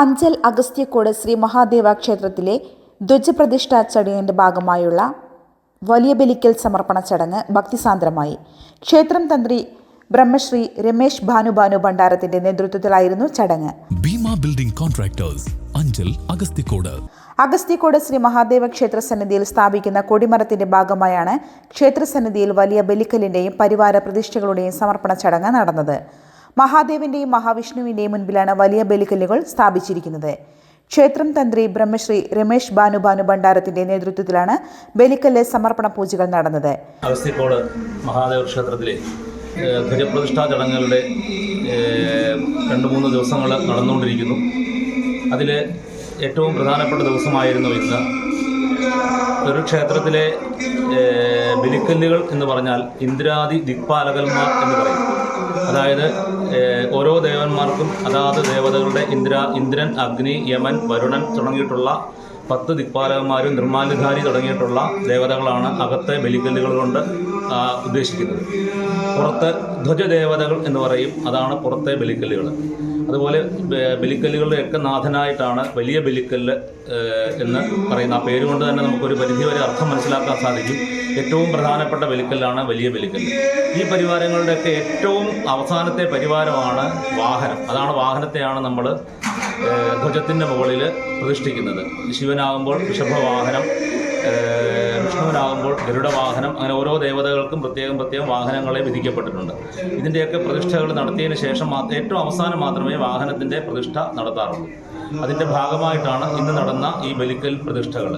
അഞ്ചൽ അഗസ്ത്യക്കോട് ശ്രീ മഹാദേവ ക്ഷേത്രത്തിലെ ധ്വജപ്രതിഷ്ഠാ ചടങ്ങിന്റെ ഭാഗമായുള്ള വലിയ ബലിക്കൽ സമർപ്പണ ചടങ്ങ് ഭക്തിസാന്ദ്രമായി. ക്ഷേത്രം തന്ത്രി ബ്രഹ്മശ്രീ രമേശ് ഭാനുഭാനു ഭണ്ഡാരത്തിന്റെ നേതൃത്വത്തിലായിരുന്നു ചടങ്ങ്. ഭീമ ബിൽഡിംഗ് കോൺട്രാക്ടേഴ്സ് അഞ്ചൽ അഗസ്തിക്കോട് അഗസ്ത്യക്കോട് ശ്രീ മഹാദേവ ക്ഷേത്ര സന്നിധിയിൽ സ്ഥാപിക്കുന്ന കൊടിമരത്തിന്റെ ഭാഗമായാണ് ക്ഷേത്ര സന്നിധിയിൽ വലിയ ബലിക്കലിന്റെയും പരിവാര പ്രതിഷ്ഠകളുടെയും സമർപ്പണ ചടങ്ങ് നടന്നത്. മഹാദേവന്റെയും മഹാവിഷ്ണുവിന്റെയും മുൻപിലാണ് വലിയ ബലിക്കല്ലുകൾ സ്ഥാപിച്ചിരിക്കുന്നത്. ക്ഷേത്രം തന്ത്രി ബ്രഹ്മശ്രീ രമേശ് ഭാനുഭാനു ഭണ്ഡാരത്തിന്റെ നേതൃത്വത്തിലാണ് ബലിക്കല്ല് സമർപ്പണ പൂജകൾ നടന്നത്. മഹാദേവ ക്ഷേത്രത്തിലെ ധ്വജപ്രതിഷ്ഠാ ചടങ്ങുകളുടെ രണ്ട് മൂന്ന് ദിവസങ്ങൾ നടന്നുകൊണ്ടിരിക്കുന്നു. അതിൽ ഏറ്റവും പ്രധാനപ്പെട്ട ദിവസമായിരുന്നു ഇന്ന്. ഒരു ക്ഷേത്രത്തിലെ ബലിക്കല്ലുകൾ എന്ന് പറഞ്ഞാൽ ഇന്ദ്രാദി ദിക്പാലകന്മാർ എന്ന് പറയും. അതായത് ഓരോ ദേവന്മാർക്കും അതാത് ദേവതകളുടെ ഇന്ദ്ര ഇന്ദ്രൻ അഗ്നി യമൻ വരുണൻ തുടങ്ങിയിട്ടുള്ള പത്ത് ദിക്പാലകന്മാരും നിർമാല്യധാരി തുടങ്ങിയിട്ടുള്ള ദേവതകളാണ് അകത്തെ ബലിക്കല്ലുകൾ കൊണ്ട് ഉദ്ദേശിക്കുന്നത്. പുറത്ത് ധ്വജദേവതകൾ എന്ന് പറയും. അതാണ് പുറത്തെ ബലിക്കല്ലുകൾ. അതുപോലെ ബലിക്കല്ലുകളുടെ ഒക്കെ നാഥനായിട്ടാണ് വലിയ ബലിക്കല്ല് എന്ന് പറയുന്ന ആ പേരുകൊണ്ട് തന്നെ നമുക്കൊരു പരിധിവരെ അർത്ഥം മനസ്സിലാക്കാൻ സാധിക്കും. ഏറ്റവും പ്രധാനപ്പെട്ട ബലിക്കല്ലാണ് വലിയ ബലിക്കല്ല്. ഈ പരിവാരങ്ങളുടെയൊക്കെ ഏറ്റവും അവസാനത്തെ പരിവാരമാണ് വാഹനം. അതാണ് വാഹനത്തെയാണ് നമ്മൾ ധ്വജത്തിന്റെ മുകളിൽ പ്രതിഷ്ഠിക്കുന്നത്. ശിവനാകുമ്പോൾ ഋഷഭവാഹനം ഏഹ്, ഗരുഡ വാഹനം അങ്ങനെ ഓരോ ദേവതകൾക്കും പ്രത്യേകം പ്രത്യേകം വാഹനങ്ങളെ വിധിക്കപ്പെട്ടിട്ടുണ്ട്. ഇതിന്റെയൊക്കെ പ്രതിഷ്ഠകൾ നടത്തിയതിന് ശേഷം ഏറ്റവും അവസാനം മാത്രമേ വാഹനത്തിന്റെ പ്രതിഷ്ഠ നടത്താറുള്ളൂ. അതിന്റെ ഭാഗമായിട്ടാണ് ഇന്ന് നടന്ന ഈ ബലിക്കൽ പ്രതിഷ്ഠകൾ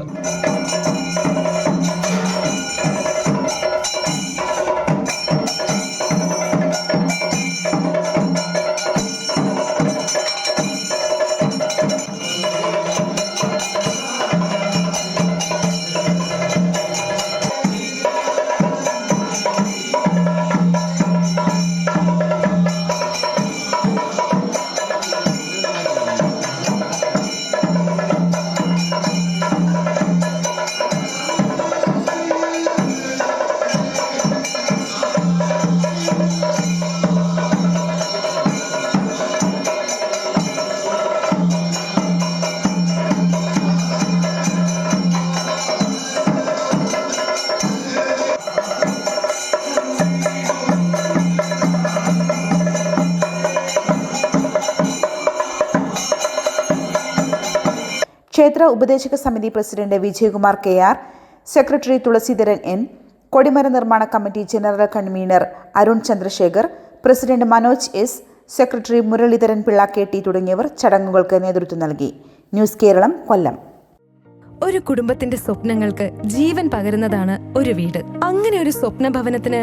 ക്ഷേത്ര ഉപദേശക സമിതി president Vijayakumar K R secretary Thulaseedharan N കൊടിമര നിർമ്മാണ committee general convener Arun Chandrasekhar president Manoj S secretary Muraleedharan Pillai K T തുടങ്ങിയവർ ചടങ്ങുകൾക്ക് നേതൃത്വം നൽകി. ന്യൂസ് കേരളം കൊല്ലം. ഒരു കുടുംബത്തിന്റെ സ്വപ്നങ്ങൾക്ക് ജീവൻ പകരുന്നതാണ് ഒരു വീട്. അങ്ങനെ ഒരു സ്വപ്ന ഭവനത്തിന്